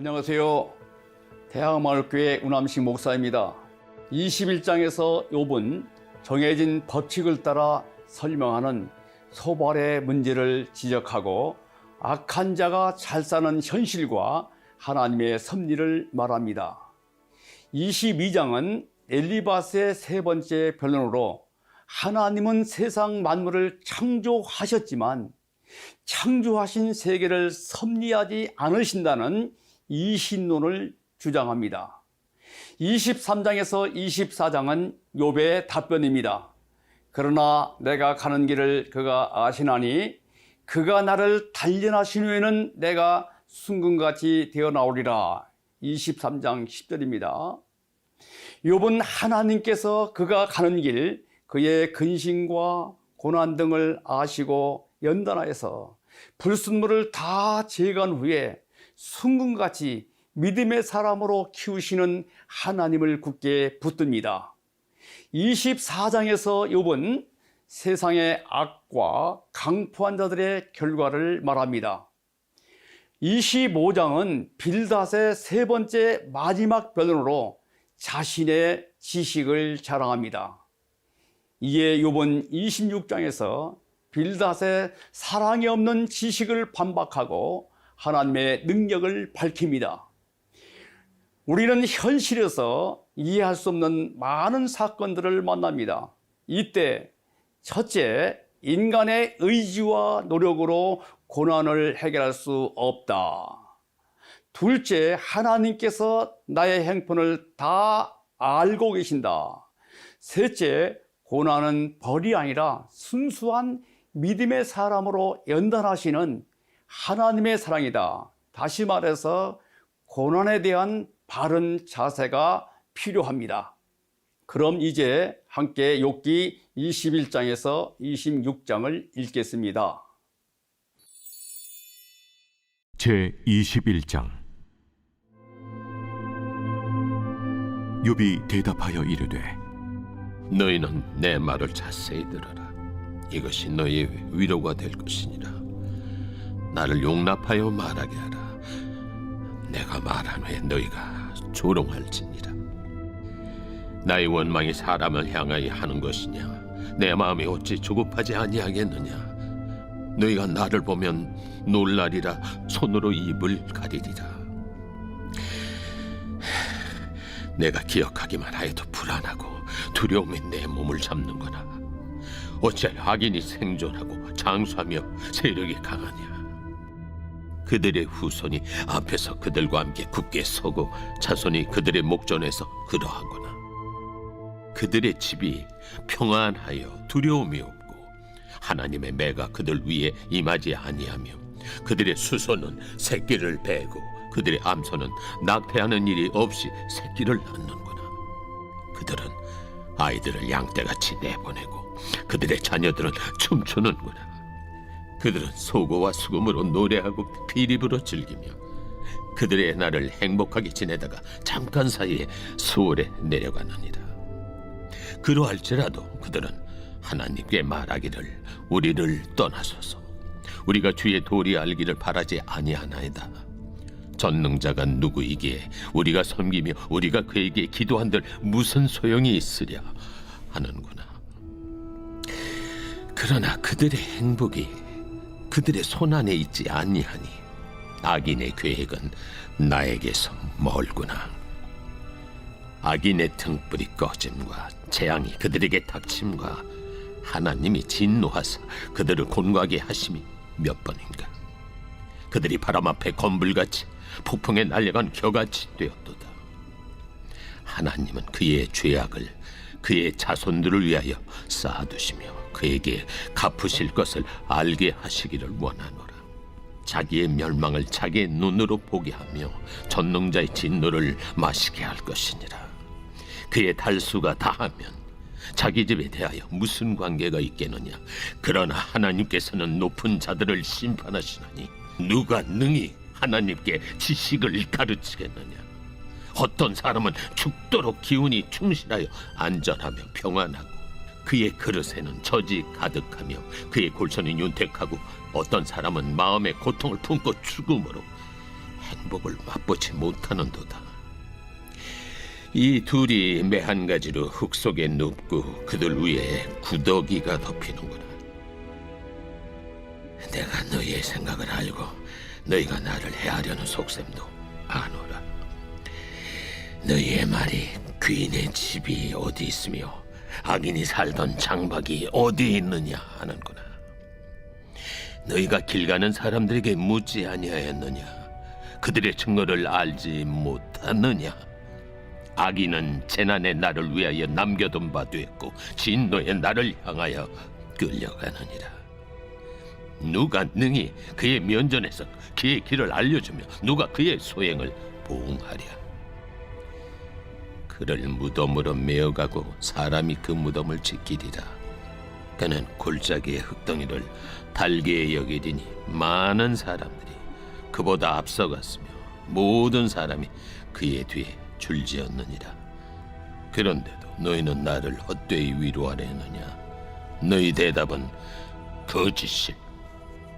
안녕하세요. 대학마을교회 운암식 목사입니다. 21장에서 욥은 정해진 법칙을 따라 설명하는 소발의 문제를 지적하고 악한 자가 잘 사는 현실과 하나님의 섭리를 말합니다. 22장은 엘리바스의 세 번째 변론으로 하나님은 세상 만물을 창조하셨지만 창조하신 세계를 섭리하지 않으신다는 이신론을 주장합니다. 23장에서 24장은 욥의 답변입니다. 그러나 내가 가는 길을 그가 아시나니 그가 나를 단련하신 후에는 내가 순금같이 되어 나오리라. 23장 10절입니다. 욥은 하나님께서 그가 가는 길, 그의 근심과 고난 등을 아시고 연단하여서 불순물을 다 제거한 후에 순금같이 믿음의 사람으로 키우시는 하나님을 굳게 붙듭니다. 24장에서 욥은 세상의 악과 강포한 자들의 결과를 말합니다. 25장은 빌닷의 세 번째 마지막 변론으로 자신의 지식을 자랑합니다. 이에 욥은 26장에서 빌닷의 사랑이 없는 지식을 반박하고 하나님의 능력을 밝힙니다. 우리는 현실에서 이해할 수 없는 많은 사건들을 만납니다. 이때 첫째, 인간의 의지와 노력으로 고난을 해결할 수 없다. 둘째, 하나님께서 나의 행폰을 다 알고 계신다. 셋째, 고난은 벌이 아니라 순수한 믿음의 사람으로 연단하시는 하나님의 사랑이다. 다시 말해서 고난에 대한 바른 자세가 필요합니다. 그럼 이제 함께 욥기 21장에서 26장을 읽겠습니다. 제 21장 욥이 대답하여 이르되 너희는 내 말을 자세히 들어라. 이것이 너희 위로가 될 것이니라. 나를 용납하여 말하게 하라. 내가 말한 후에 너희가 조롱할지니라. 나의 원망이 사람을 향하여 하는 것이냐? 내 마음이 어찌 조급하지 아니하겠느냐? 너희가 나를 보면 놀라리라 손으로 입을 가리리라. 내가 기억하기만 하여도 불안하고 두려움이 내 몸을 잡는구나. 어찌하여 악인이 생존하고 장수하며 세력이 강하냐? 그들의 후손이 앞에서 그들과 함께 굳게 서고 자손이 그들의 목전에서 그러하구나. 그들의 집이 평안하여 두려움이 없고 하나님의 매가 그들 위에 임하지 아니하며 그들의 수소는 새끼를 베고 그들의 암소는 낙태하는 일이 없이 새끼를 낳는구나. 그들은 아이들을 양떼같이 내보내고 그들의 자녀들은 춤추는구나. 그들은 소고와 수금으로 노래하고 비립으로 즐기며 그들의 날을 행복하게 지내다가 잠깐 사이에 수월에 내려가느니라. 그러할지라도 그들은 하나님께 말하기를 우리를 떠나소서 우리가 주의 도리 알기를 바라지 아니하나이다. 전능자가 누구이기에 우리가 섬기며 우리가 그에게 기도한들 무슨 소용이 있으랴 하는구나. 그러나 그들의 행복이 그들의 손 안에 있지 아니하니 악인의 계획은 나에게서 멀구나. 악인의 등불이 꺼짐과 재앙이 그들에게 닥침과 하나님이 진노하사 그들을 곤고하게 하심이 몇 번인가. 그들이 바람 앞에 건불같이 폭풍에 날려간 겨같이 되었도다. 하나님은 그의 죄악을 그의 자손들을 위하여 쌓아두시며 그에게 갚으실 것을 알게 하시기를 원하노라. 자기의 멸망을 자기의 눈으로 보게 하며 전능자의 진노를 마시게 할 것이니라. 그의 달수가 다하면 자기 집에 대하여 무슨 관계가 있겠느냐? 그러나 하나님께서는 높은 자들을 심판하시나니 누가 능히 하나님께 지식을 가르치겠느냐? 어떤 사람은 죽도록 기운이 충실하여 안전하며 평안하고 그의 그릇에는 저지 가득하며 그의 골선이 윤택하고 어떤 사람은 마음의 고통을 품고 죽음으로 행복을 맛보지 못하는도다. 이 둘이 매 한 가지로 흙 속에 눕고 그들 위에 구더기가 덮이는구나. 내가 너희의 생각을 알고 너희가 나를 해하려는 속셈도 아노라. 너희의 말이 귀인의 집이 어디 있으며 악인이 살던 장박이 어디 있느냐 하는구나. 너희가 길 가는 사람들에게 묻지 아니하였느냐? 그들의 증거를 알지 못하느냐? 악인은 재난의 날을 위하여 남겨둔 바 됐고 진노의 날을 향하여 끌려가느니라. 누가 능히 그의 면전에서 그의 길을 알려주며 누가 그의 소행을 보응하랴. 그를 무덤으로 메어가고 사람이 그 무덤을 지키리라. 그는 골짜기의 흙덩이를 달게 여기리니 많은 사람들이 그보다 앞서갔으며 모든 사람이 그의 뒤에 줄지었느니라. 그런데도 너희는 나를 헛되이 위로하려 했느냐? 너희 대답은 거짓일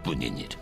뿐이니라.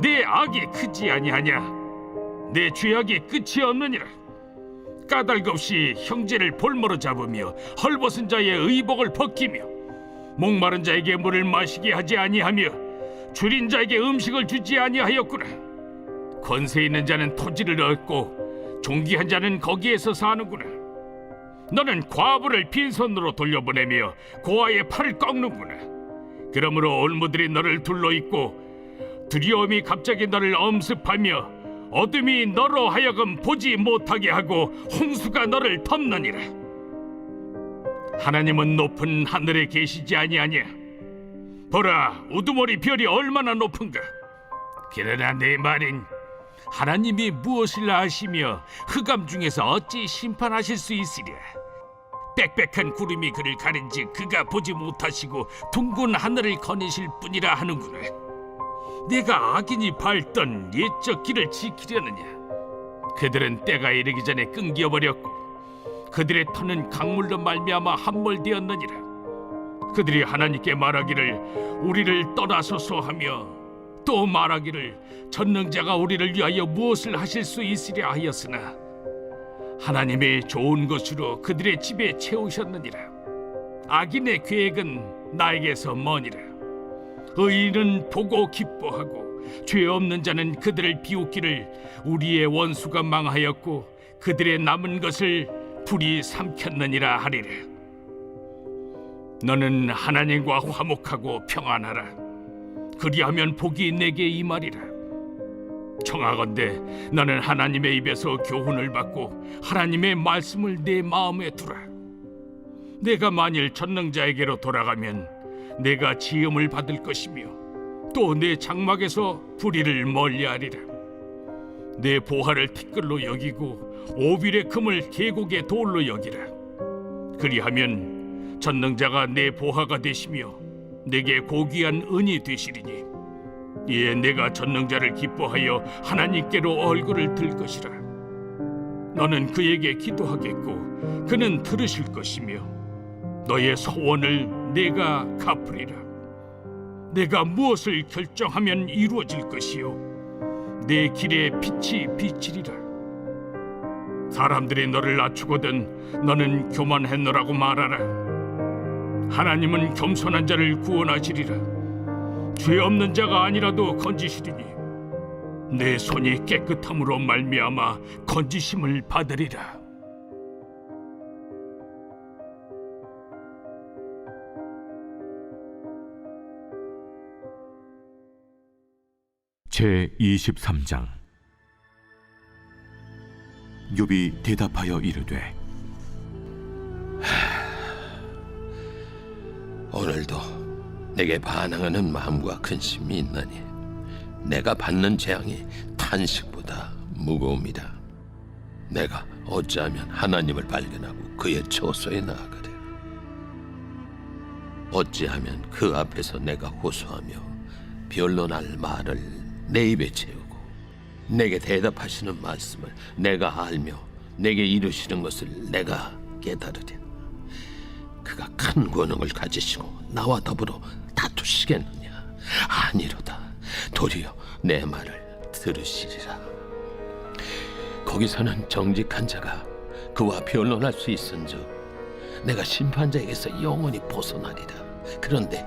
내 악이 크지 아니하냐? 내 죄악이 끝이 없느니라. 까닭 없이 형제를 볼모로 잡으며 헐벗은 자의 의복을 벗기며 목마른 자에게 물을 마시게 하지 아니하며 줄인 자에게 음식을 주지 아니하였구나 권세 있는 자는 토지를 얻고 존귀한 자는 거기에서 사는구나 너는 과부를 빈손으로 돌려보내며 고아의 팔을 꺾는구나 그러므로 올무들이 너를 둘러있고 두려움이 갑자기 너를 엄습하며 어둠이 너로 하여금 보지 못하게 하고 홍수가 너를 덮느니라. 하나님은 높은 하늘에 계시지 아니하냐? 보라, 우두머리 별이 얼마나 높은가? 그러나 내 말인 하나님이 무엇을 아시며 흑암 중에서 어찌 심판하실 수 있으랴? 빽빽한 구름이 그를 가린지 그가 보지 못하시고 둥근 하늘을 거니실 뿐이라 하는구나. 내가 악인이 밟던 옛적 길을 지키려느냐? 그들은 때가 이르기 전에 끊겨버렸고 그들의 터는 강물로 말미암아 함몰되었느니라. 그들이 하나님께 말하기를 우리를 떠나소서 하며 또 말하기를 전능자가 우리를 위하여 무엇을 하실 수 있으랴 하였으나 하나님의 좋은 것으로 그들의 집에 채우셨느니라. 악인의 계획은 나에게서 머니라. 의인은 보고 기뻐하고 죄 없는 자는 그들을 비웃기를 우리의 원수가 망하였고 그들의 남은 것을 불이 삼켰느니라 하리라. 너는 하나님과 화목하고 평안하라. 그리하면 복이 내게 임하리라. 청하건대 너는 하나님의 입에서 교훈을 받고 하나님의 말씀을 내 마음에 두라. 내가 만일 전능자에게로 돌아가면 내가 지음을 받을 것이며 또 내 장막에서 불의를 멀리하리라. 내 보화를 티끌로 여기고 오빌의 금을 계곡의 돌로 여기라. 그리하면 전능자가 내 보화가 되시며 내게 고귀한 은이 되시리니 이에 내가 전능자를 기뻐하여 하나님께로 얼굴을 들 것이라 너는 그에게 기도하겠고 그는 들으실 것이며 너의 소원을 내가 갚으리라. 내가 무엇을 결정하면 이루어질 것이요? 내 길에 빛이 비치리라. 사람들이 너를 낮추거든 너는 교만했노라고 말하라. 하나님은 겸손한 자를 구원하시리라. 죄 없는 자가 아니라도 건지시리니 내 손이 깨끗함으로 말미암아 건지심을 받으리라 제 23장 욥이 대답하여 이르되 오늘도 내게 반항하는 마음과 근심이 있나니 내가 받는 재앙이 탄식보다 무거웁니다. 내가 어찌하면 하나님을 발견하고 그의 처소에 나아가래. 어찌하면 그 앞에서 내가 호소하며 변론할 말을 내 입에 채우고 내게 대답하시는 말씀을 내가 알며 내게 이루시는 것을 내가 깨달으랴. 그가 큰 권능을 가지시고 나와 더불어 다투시겠느냐? 아니로다. 도리어 내 말을 들으시리라. 거기서는 정직한 자가 그와 변론할 수 있은즉 내가 심판자에게서 영원히 벗어나리라. 그런데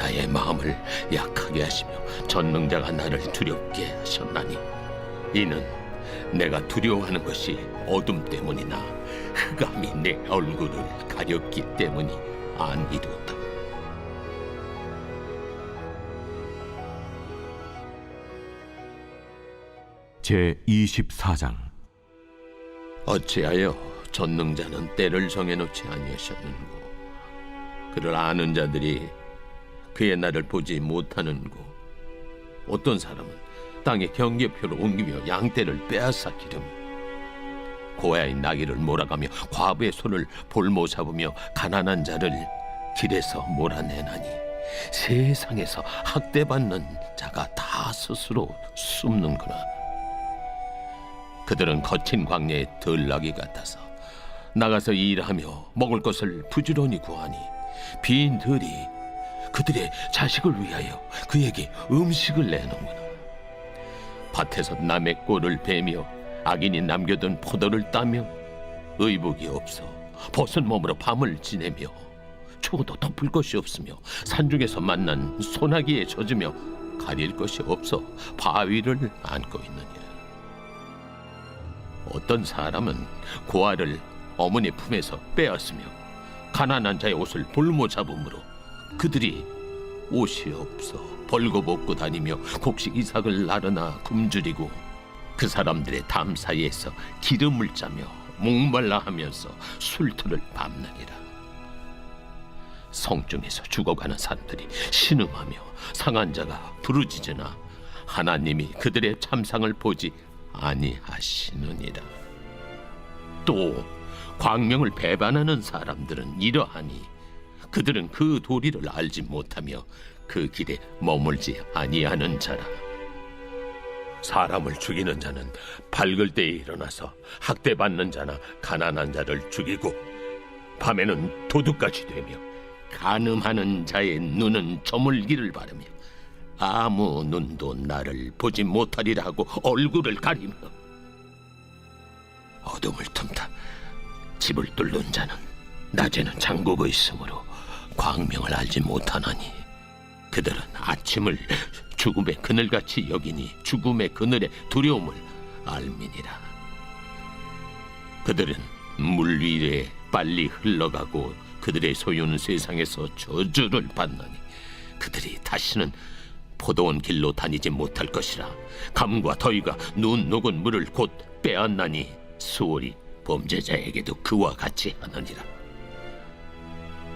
나의 마음을 약하게 하시며 전능자가 나를 두렵게 하셨나니 이는 내가 두려워하는 것이 어둠 때문이나 흑암이 내 얼굴을 가렸기 때문이 아니로다. 제 24장 어찌하여 전능자는 때를 정해놓지 아니하셨는고 그를 아는 자들이 그의 날을 보지 못하는고. 어떤 사람은 땅의 경계표를 옮기며 양떼를 빼앗아 기름. 고아의 나귀를 몰아가며 과부의 손을 볼모 잡으며 가난한 자를 길에서 몰아내나니 세상에서 학대받는 자가 다 스스로 숨는구나. 그들은 거친 광야의 들나귀 같아서 나가서 일하며 먹을 것을 부지런히 구하니 빈 들이 그들의 자식을 위하여 그에게 음식을 내놓는구나 밭에서 남의 꼴을 베며 악인이 남겨둔 포도를 따며 의복이 없어 벗은 몸으로 밤을 지내며 추워도 덮을 것이 없으며 산중에서 만난 소나기에 젖으며 가릴 것이 없어 바위를 안고 있느니라. 어떤 사람은 고아를 어머니 품에서 빼앗으며 가난한 자의 옷을 볼모 잡음으로 그들이 옷이 없어 벌거벗고 다니며 곡식 이삭을 나르나 굶주리고 그 사람들의 담 사이에서 기름을 짜며 목말라 하면서 술틀을 밟느니라. 성중에서 죽어가는 사람들이 신음하며 상한 자가 부르짖으나 하나님이 그들의 참상을 보지 아니하시느니라. 또 광명을 배반하는 사람들은 이러하니 그들은 그 도리를 알지 못하며 그 길에 머물지 아니하는 자라. 사람을 죽이는 자는 밝을 때에 일어나서 학대받는 자나 가난한 자를 죽이고 밤에는 도둑같이 되며 간음하는 자의 눈은 저물기를 바라며 아무 눈도 나를 보지 못하리라 하고 얼굴을 가리며 어둠을 틈타 집을 뚫는 자는 낮에는 잠그고 있으므로 광명을 알지 못하나니 그들은 아침을 죽음의 그늘같이 여기니 죽음의 그늘의 두려움을 알미니라. 그들은 물 위에 빨리 흘러가고 그들의 소유는 세상에서 저주를 받나니 그들이 다시는 포도원 길로 다니지 못할 것이라. 감과 더위가 눈 녹은 물을 곧 빼앗나니 수월이 범죄자에게도 그와 같이 하느니라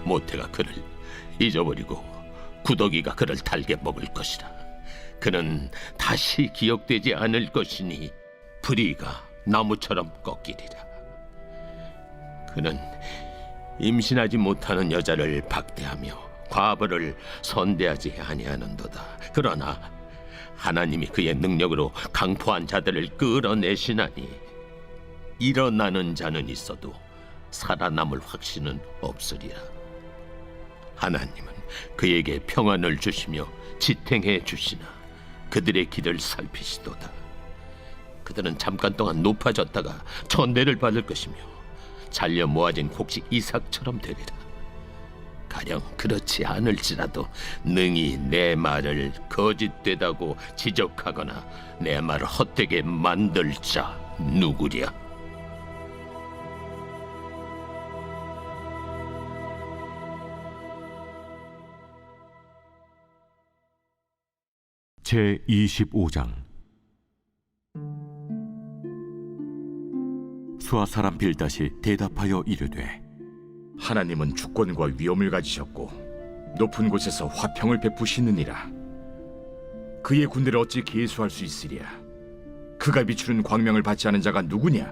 모태가 그를 잊어버리고 구더기가 그를 달게 먹을 것이라 그는 다시 기억되지 않을 것이니 불의가 나무처럼 꺾이리라 그는 임신하지 못하는 여자를 박대하며 과부를 선대하지 아니하는도다. 그러나 하나님이 그의 능력으로 강포한 자들을 끌어내시나니 일어나는 자는 있어도 살아남을 확신은 없으리라. 하나님은 그에게 평안을 주시며 지탱해 주시나 그들의 길을 살피시도다. 그들은 잠깐 동안 높아졌다가 천대를 받을 것이며 잘려 모아진 곡식 이삭처럼 되리라. 가령 그렇지 않을지라도 능히 내 말을 거짓되다고 지적하거나 내 말을 헛되게 만들 자 누구랴? 제 25장 수아 사람 빌닷이 대답하여 이르되 하나님은 주권과 위엄을 가지셨고 높은 곳에서 화평을 베푸시느니라. 그의 군대를 어찌 계수할 수 있으랴? 그가 비추는 광명을 받지 않은 자가 누구냐?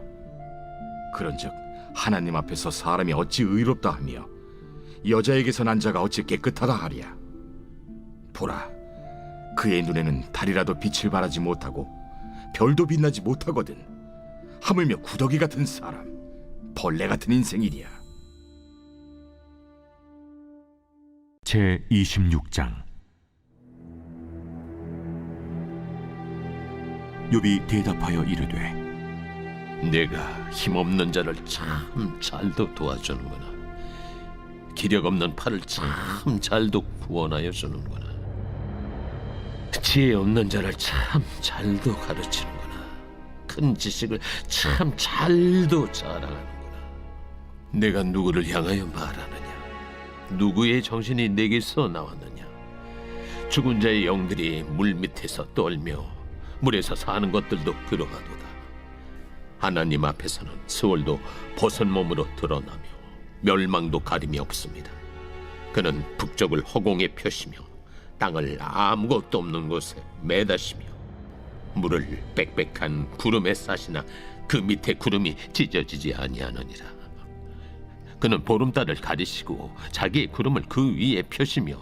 그런즉 하나님 앞에서 사람이 어찌 의롭다 하며 여자에게서 난 자가 어찌 깨끗하다 하랴? 보라, 그의 눈에는 달이라도 빛을 발하지 못하고 별도 빛나지 못하거든. 하물며 구더기 같은 사람, 벌레 같은 인생이랴. 제 26장 욥이 대답하여 이르되 내가 힘없는 자를 참 잘도 도와주는구나. 기력 없는 팔을 참 잘도 구원하여 주는구나. 지혜 없는 자를 참 잘도 가르치는구나. 큰 지식을 참 잘도 자랑하는구나. 내가 누구를 향하여 말하느냐? 누구의 정신이 내게서 나왔느냐? 죽은 자의 영들이 물 밑에서 떨며 물에서 사는 것들도 그러하도다. 하나님 앞에서는 수월도 벗은 몸으로 드러나며 멸망도 가림이 없습니다. 그는 북쪽을 허공에 펴시며 땅을 아무것도 없는 곳에 매다시며 물을 빽빽한 구름에 싸시나 그 밑에 구름이 찢어지지 아니하느니라. 그는 보름달을 가리시고 자기의 구름을 그 위에 펴시며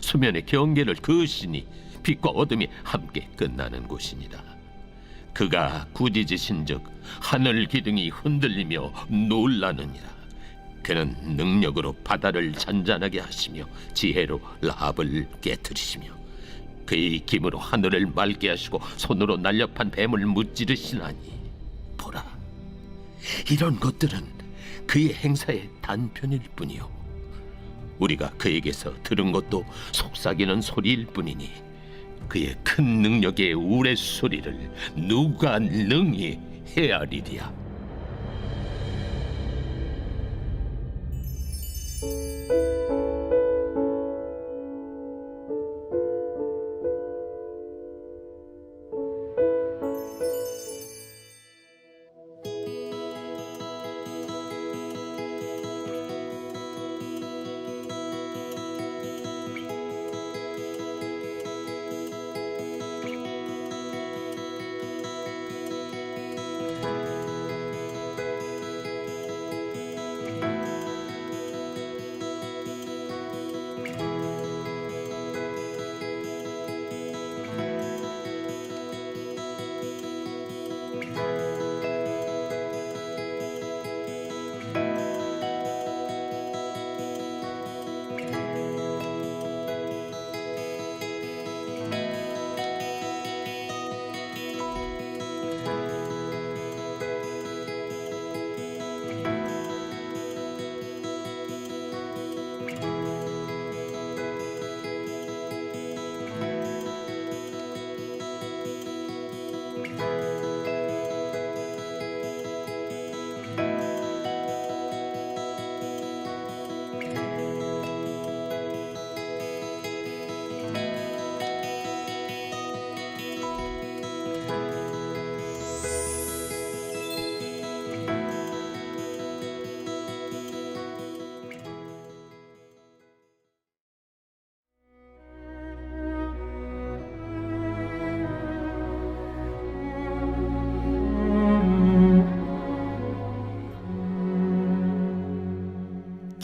수면의 경계를 그으시니 빛과 어둠이 함께 끝나는 곳이니라. 그가 꾸짖으신즉 하늘 기둥이 흔들리며 놀라느니라. 그는 능력으로 바다를 잔잔하게 하시며 지혜로 라합을 깨뜨리시며 그의 힘으로 하늘을 맑게 하시고 손으로 날렵한 뱀을 무찌르시나니 보라 이런 것들은 그의 행사의 단편일 뿐이요 우리가 그에게서 들은 것도 속삭이는 소리일 뿐이니 그의 큰 능력의 우레소리를 누가 능히 헤아리랴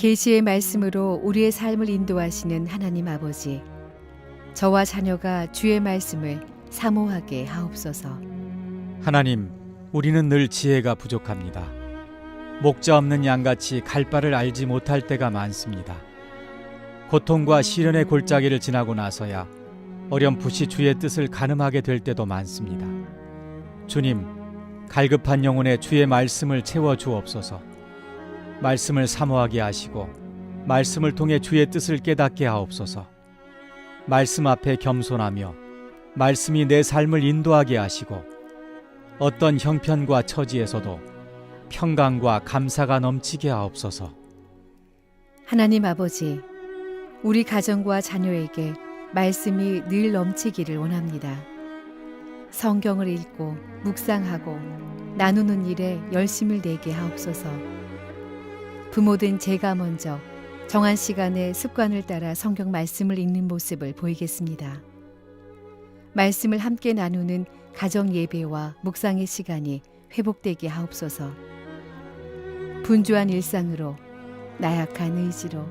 계시의 말씀으로 우리의 삶을 인도하시는 하나님 아버지. 저와 자녀가 주의 말씀을 사모하게 하옵소서. 하나님, 우리는 늘 지혜가 부족합니다. 목자 없는 양같이 갈 바를 알지 못할 때가 많습니다. 고통과 시련의 골짜기를 지나고 나서야 어렴풋이 주의 뜻을 가늠하게 될 때도 많습니다. 주님, 갈급한 영혼에 주의 말씀을 채워 주옵소서. 말씀을 사모하게 하시고 말씀을 통해 주의 뜻을 깨닫게 하옵소서. 말씀 앞에 겸손하며 말씀이 내 삶을 인도하게 하시고 어떤 형편과 처지에서도 평강과 감사가 넘치게 하옵소서. 하나님 아버지, 우리 가정과 자녀에게 말씀이 늘 넘치기를 원합니다. 성경을 읽고 묵상하고 나누는 일에 열심을 내게 하옵소서. 부모된 제가 먼저 정한 시간에 습관을 따라 성경 말씀을 읽는 모습을 보이겠습니다. 말씀을 함께 나누는 가정 예배와 묵상의 시간이 회복되게 하옵소서. 분주한 일상으로 나약한 의지로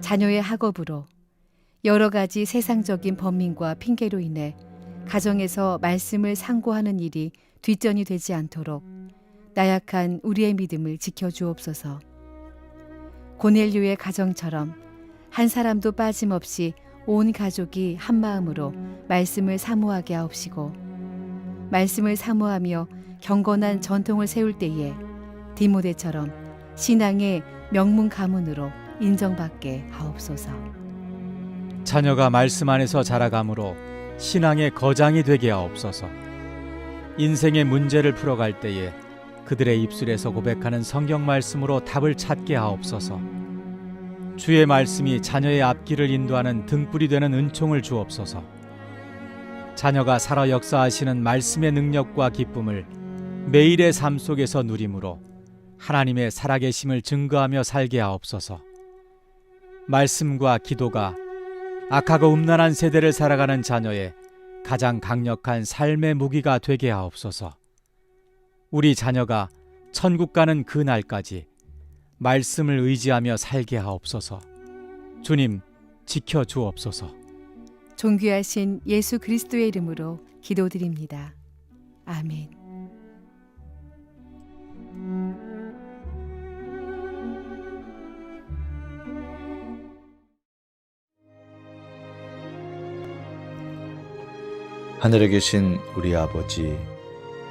자녀의 학업으로 여러 가지 세상적인 범민과 핑계로 인해 가정에서 말씀을 상고하는 일이 뒷전이 되지 않도록 나약한 우리의 믿음을 지켜 주옵소서. 고넬료의 가정처럼 한 사람도 빠짐없이 온 가족이 한 마음으로 말씀을 사모하게 하옵시고 말씀을 사모하며 경건한 전통을 세울 때에 디모데처럼 신앙의 명문 가문으로 인정받게 하옵소서. 자녀가 말씀 안에서 자라감으로 신앙의 거장이 되게 하옵소서. 인생의 문제를 풀어갈 때에 그들의 입술에서 고백하는 성경 말씀으로 답을 찾게 하옵소서. 주의 말씀이 자녀의 앞길을 인도하는 등불이 되는 은총을 주옵소서. 자녀가 살아 역사하시는 말씀의 능력과 기쁨을 매일의 삶 속에서 누림으로 하나님의 살아계심을 증거하며 살게 하옵소서. 말씀과 기도가 악하고 음란한 세대를 살아가는 자녀의 가장 강력한 삶의 무기가 되게 하옵소서. 우리 자녀가 천국 가는 그 날까지 말씀을 의지하며 살게 하옵소서. 주님, 지켜 주옵소서. 존귀하신 예수 그리스도의 이름으로 기도드립니다. 아멘. 하늘에 계신 우리 아버지,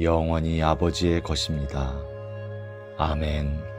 영원히 아버지의 것입니다. 아멘.